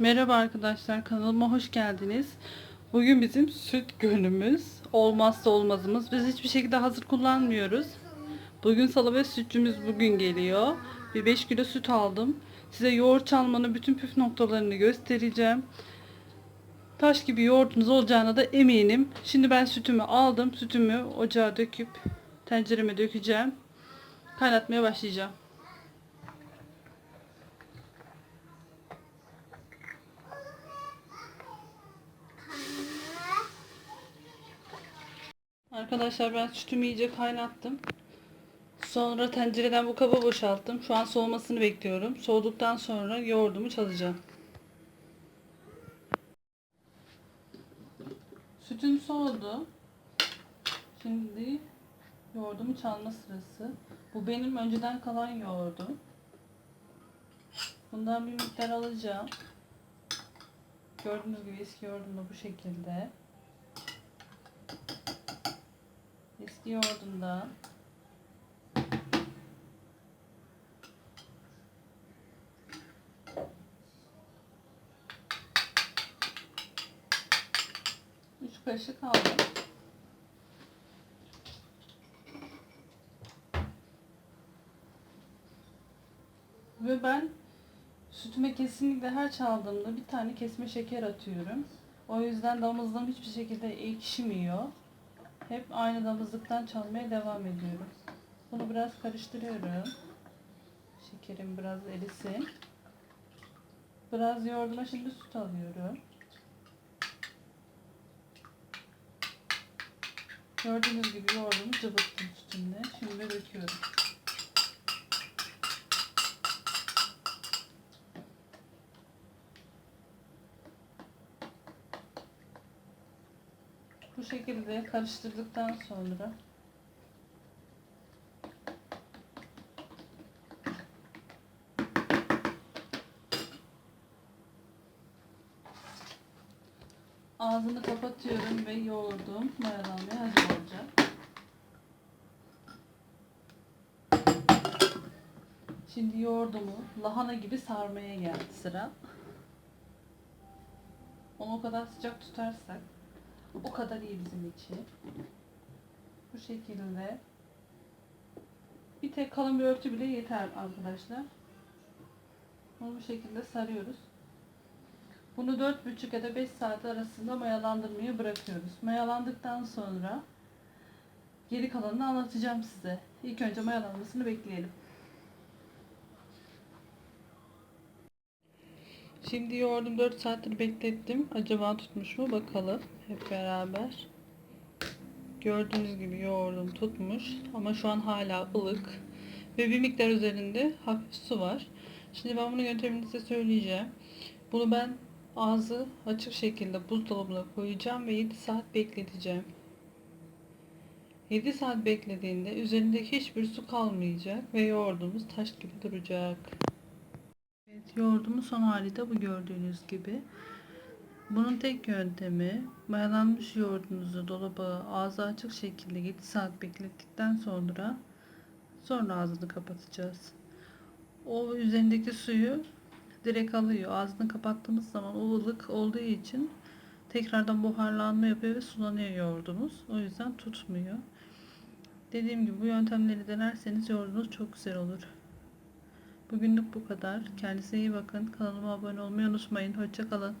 Merhaba arkadaşlar kanalıma hoş geldiniz. Bugün bizim süt günümüz. Olmazsa olmazımız. Biz hiçbir şekilde hazır kullanmıyoruz. Bugün salı ve sütçümüz bugün geliyor. Bir 5 kilo süt aldım. Size yoğurt çalmanın bütün püf noktalarını göstereceğim. Taş gibi yoğurdunuz olacağına da eminim. Şimdi ben sütümü aldım. Sütümü ocağa döküp tencereme dökeceğim. Kaynatmaya başlayacağım. Arkadaşlar ben sütümü iyice kaynattım. Sonra tencereden bu kaba boşalttım. Şu an soğumasını bekliyorum. Soğuduktan sonra yoğurdumu çalacağım. Sütüm soğudu. Şimdi yoğurdumu çalma sırası. Bu benim önceden kalan yoğurdum. Bundan bir miktar alacağım. Gördüğünüz gibi eski yoğurdum da bu şekilde. Eski yoğurdumdan üç kaşık aldım. Ve ben sütüme kesinlikle her çaldığımda bir tane kesme şeker atıyorum. O yüzden damızlığım hiçbir şekilde ekşimiyor. Hep aynı damızlıktan çalmaya devam ediyorum. Bunu biraz karıştırıyorum. Şekerim biraz erisin. Biraz yoğurduma şimdi süt alıyorum. Gördüğünüz gibi yoğurdumu cıvıttım sütümle. Bu şekilde karıştırdıktan sonra ağzını kapatıyorum ve yoğurdum mayalanmaya hazır olacak. Şimdi yoğurdumu lahana gibi sarmaya geldi sıra. Onu o kadar sıcak tutarsak o kadar iyi bizim için. Bu şekilde. Bir tek kalın bir örtü bile yeter arkadaşlar. Bunu bu şekilde sarıyoruz. Bunu 4,5 ya da 5 saat arasında mayalandırmaya bırakıyoruz. Mayalandıktan sonra geri kalanını anlatacağım size. İlk önce mayalanmasını bekleyelim. Şimdi yoğurdum 4 saattir beklettim. Acaba tutmuş mu bakalım hep beraber. Gördüğünüz gibi yoğurdum tutmuş ama şu an hala ılık ve bir miktar üzerinde hafif su var. Şimdi ben bunu yöntemini size söyleyeceğim. Bunu ben ağzı açık şekilde buzdolabına koyacağım ve 7 saat bekleteceğim. 7 saat beklediğinde üzerindeki hiçbir su kalmayacak ve yoğurdumuz taş gibi duracak. Evet, yoğurdumun son hali de bu gördüğünüz gibi. Bunun tek yöntemi mayalanmış yoğurdunuzu dolaba ağzı açık şekilde 7 saat beklettikten sonra sonra ağzını kapatacağız. O üzerindeki suyu direkt alıyor. Ağzını kapattığımız zaman o ılık olduğu için tekrardan buharlanma yapıyor ve sulanıyor yoğurdumuz. O yüzden tutmuyor. Dediğim gibi bu yöntemleri denerseniz yoğurdunuz çok güzel olur. Bugünlük bu kadar. Kendinize iyi bakın. Kanalıma abone olmayı unutmayın. Hoşçakalın.